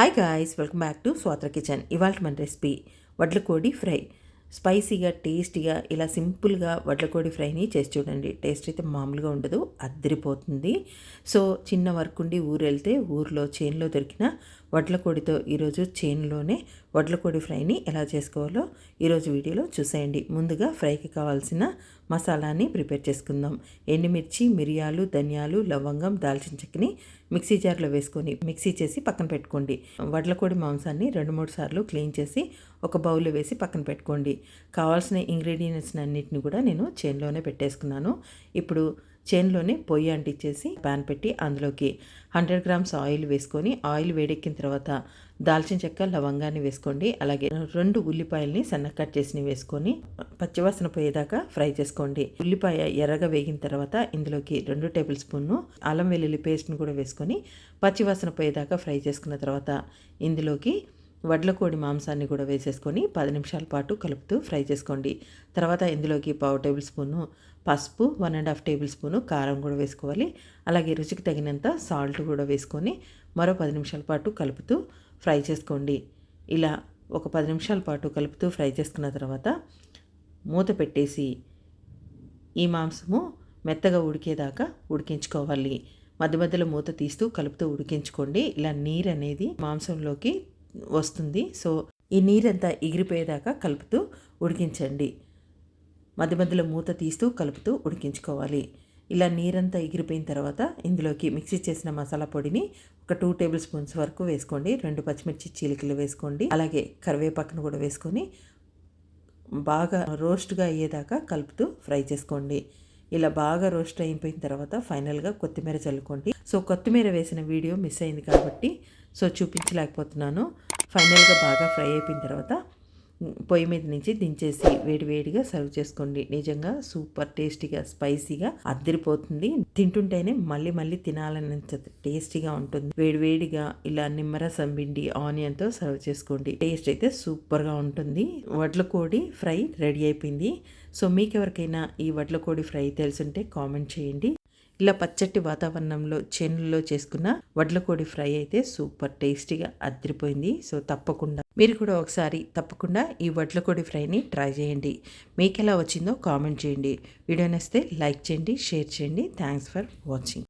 Hi guys welcome back to Swathra kitchen ఇవాళ మన recipe వడ్లకోడి fry. స్పైసీగా టేస్టీగా ఇలా సింపుల్గా వడ్లకోడి ఫ్రైని చేసి చూడండి. టేస్ట్ అయితే మామూలుగా ఉండదు అద్దరిపోతుంది సో చిన్న వర్క్ ఉండి ఊరు వెళ్తే ఊర్లో చేనులో దొరికిన వడ్లకోడితో ఈరోజు చేనులోనే వడ్లకోడి ఫ్రైని ఎలా చేసుకోవాలో ఈరోజు వీడియోలో చూసేయండి. ముందుగా ఫ్రైకి కావాల్సిన మసాలాని ప్రిపేర్ చేసుకుందాం. ఎండుమిర్చి మిరియాలు ధనియాలు లవంగం దాల్చిన చెక్కని మిక్సీ జార్లో వేసుకొని మిక్సీ చేసి పక్కన పెట్టుకోండి. వడ్లకోడి మాంసాన్ని రెండు మూడు సార్లు క్లీన్ చేసి ఒక బౌల్లో వేసి పక్కన పెట్టుకోండి. కావాల్సిన ఇంగ్రీడియంట్స్ అన్నిటిని కూడా నేను చేనులోనే పెట్టేసుకున్నాను. ఇప్పుడు చేన్లోనే పొయ్యి అంటించేసి ప్యాన్ పెట్టి అందులోకి హండ్రెడ్ గ్రామ్స్ ఆయిల్ వేసుకొని ఆయిల్ వేడెక్కిన తర్వాత దాల్చిన చెక్క లవంగాన్ని వేసుకోండి. అలాగే రెండు ఉల్లిపాయల్ని సన్న కట్ చేసి వేసుకొని పచ్చివాసన పోయేదాకా ఫ్రై చేసుకోండి. ఉల్లిపాయ ఎర్రగా వేగిన తర్వాత ఇందులోకి రెండు టేబుల్ స్పూన్ను అల్లం వెల్లుల్లి పేస్ట్ని కూడా వేసుకొని పచ్చివాసన పోయేదాకా ఫ్రై చేసుకున్న తర్వాత ఇందులోకి వడ్లకోడి మాంసాన్ని కూడా వేసేసుకొని పది నిమిషాల పాటు కలుపుతూ ఫ్రై చేసుకోండి. తర్వాత ఇందులోకి పావు టేబుల్ స్పూను పసుపు one and half tablespoon కారం కూడా వేసుకోవాలి. అలాగే రుచికి తగినంత సాల్ట్ కూడా వేసుకొని మరో పది నిమిషాల పాటు కలుపుతూ ఫ్రై చేసుకోండి. ఇలా ఒక పది నిమిషాల పాటు కలుపుతూ ఫ్రై చేసుకున్న తర్వాత మూత పెట్టేసి ఈ మాంసము మెత్తగా ఉడికేదాకా ఉడికించుకోవాలి. మధ్య మధ్యలో మూత తీస్తూ కలుపుతూ ఉడికించుకోండి. ఇలా నీరు అనేది మాంసంలోకి వస్తుంది. సో ఈ నీరంతా ఎగిరిపోయేదాకా కలుపుతూ ఉడికించండి. మధ్య మధ్యలో మూత తీస్తూ కలుపుతూ ఉడికించుకోవాలి. ఇలా నీరంతా ఎగిరిపోయిన తర్వాత ఇందులోకి మిక్సీ చేసిన మసాలా పొడిని ఒక టూ టేబుల్ స్పూన్స్ వరకు వేసుకోండి. రెండు పచ్చిమిర్చి చీలికలు వేసుకోండి. అలాగే కరివేపాకును కూడా వేసుకొని బాగా రోస్ట్గా అయ్యేదాకా కలుపుతూ ఫ్రై చేసుకోండి. ఇలా బాగా రోస్ట్ అయిపోయిన తర్వాత ఫైనల్గా కొత్తిమీర చల్లుకోండి. సో కొత్తిమీర వేసిన వీడియో మిస్ అయింది కాబట్టి సో చూపించలేకపోతున్నాను. ఫైనల్గా బాగా ఫ్రై అయిపోయిన తర్వాత పొయ్యి మీద నుంచి దించేసి వేడివేడిగా సర్వ్ చేసుకోండి. నిజంగా సూపర్ టేస్టీగా స్పైసీగా అద్దరిపోతుంది. తింటుంటేనే మళ్ళీ మళ్ళీ తినాలన్నంత టేస్టీగా ఉంటుంది. వేడివేడిగా ఇలా నిమ్మరసం పిండి ఆనియన్తో సర్వ్ చేసుకోండి. టేస్ట్ అయితే సూపర్గా ఉంటుంది. వడ్ల కోడి ఫ్రై రెడీ అయిపోయింది. సో మీకు ఎవరికైనా ఈ వడ్ల కోడి ఫ్రై తెలుసుంటే కామెంట్ చేయండి. ఇలా పచ్చటి వాతావరణంలో చేనుల్లో చేసుకున్న వడ్లకోడి ఫ్రై అయితే సూపర్ టేస్టీగా అదిరిపోయింది సో తప్పకుండా మీరు కూడా ఒకసారి తప్పకుండా ఈ వడ్లకోడి ఫ్రైని ట్రై చేయండి. మీకు ఎలా వచ్చిందో కామెంట్ చేయండి. వీడియో నస్తే లైక్ చేయండి షేర్ చేయండి. Thanks for watching.